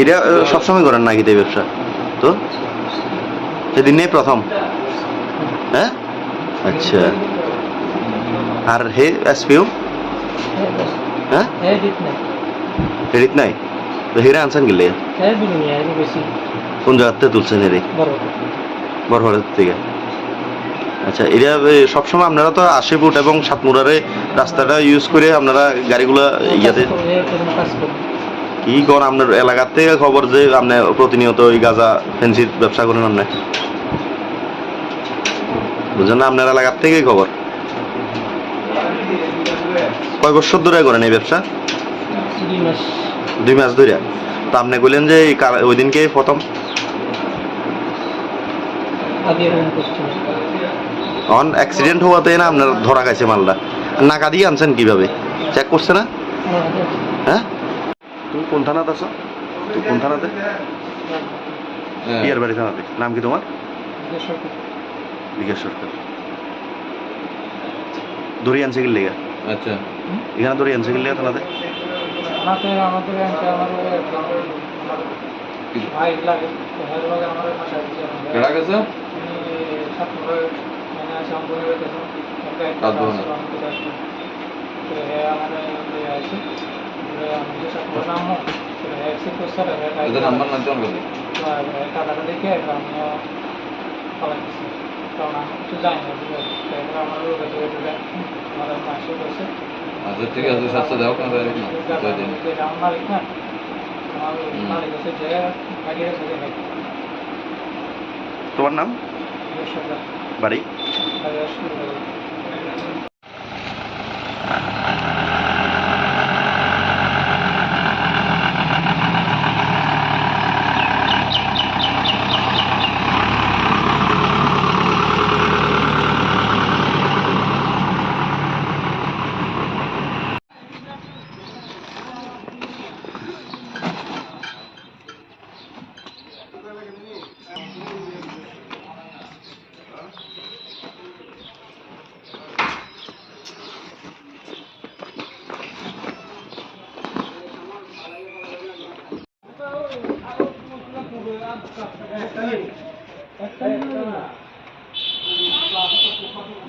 এটা সবসময় করেন নাকি ব্যবসা? তো? সেদিন নেই প্রথম। হ্যাঁ? আচ্ছা। আর হে এসপিও? হ্যাঁ? হেরিত নাই? তো হেরে আনছেন গেলে কোন জায়গার থেকে তুলছেন হেরে? বড় থেকে। আচ্ছা এটা সবসময় আপনারা তো আশি এবং সাতমুরারে রাস্তাটা ইউজ করে আপনারা গাড়িগুলো ইয়াতে কি কর আপনার এলাকার থেকে খবর যে আপনি প্রতিনিয়ত ওই গাঁজা ফেন্সির ব্যবসা করেন আপনি? বুঝলেন না আপনার এলাকার থেকেই খবর? কয় বছর ধরে করেন এই ব্যবসা? দুই মাস। ধরে? তা আপনি বললেন যে ওই দিনকে প্রথম? অন অ্যাক্সিডেন্ট হওয়াতে না আপনার ধরা গেছে মালটা। নাকা দিয়ে আনছেন কীভাবে? চেক করছে না। হ্যাঁ? তুমি কোন থানাতে আছো? তুই কোন থানাতে? বিয়ার বাড়ি থানাতে। নাম কি তোমার? বিকাশ সরকার। দড়ি আনছে কি লেগা। আচ্ছা। এখানে দড়ি আনছে কি? লেগা। থানাতে তো কেডা গেছে নাম্বার না জন গেছে টাকাটা দেখে আমিও পালাই কারণ আমি কিছু জানি না ঠিক আছে তো এবার আমার রোগে ধরে ধরে আমাদের মাসে করছে আচ্ছা ঠিক আছে সাতশো দেওয়া কেন তাই না আমার মালিক না আমার মালিক আছে যে আগে তোমার নাম সরকার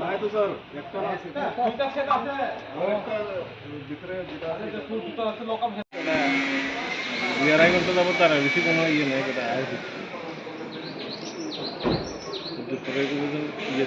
বাড়ি আগে শুরু করে ইয়ারাই করতে যাব তারা বেশি কোনো ইয়ে নেই কেটা আর কি দুপুরে ইয়ে